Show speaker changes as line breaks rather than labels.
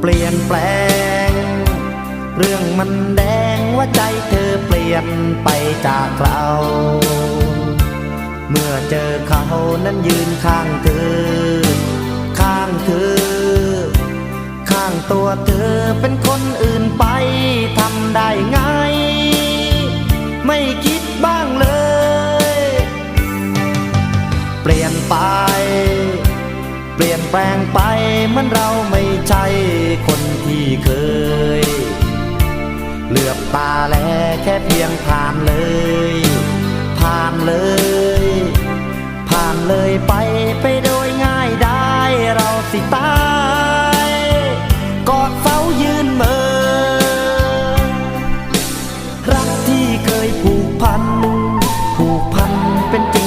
เปลี่ยนแปลง เรื่องมันแดงว่าใจเธอเปลี่ยนไปจากเรา เมื่อเจอเขานั้นยืนข้างเธอ ข้างเธอ ข้างตัวเธอเป็นคนอื่นไปทำได้ไง ไม่คิดบ้างเลย เปลี่ยนไป เปลี่ยนแปลงไปเหมันเราไม่ใช่ คนที่เคยเลือบตาแลแค่เพียงผ่านเลย ผ่านเลย ผ่านเลยไปไปโดยง่ายได้เราสิตายกอดเฝ้ายืนเมอรักที่เคยผูกพัน ผูกพันเป็น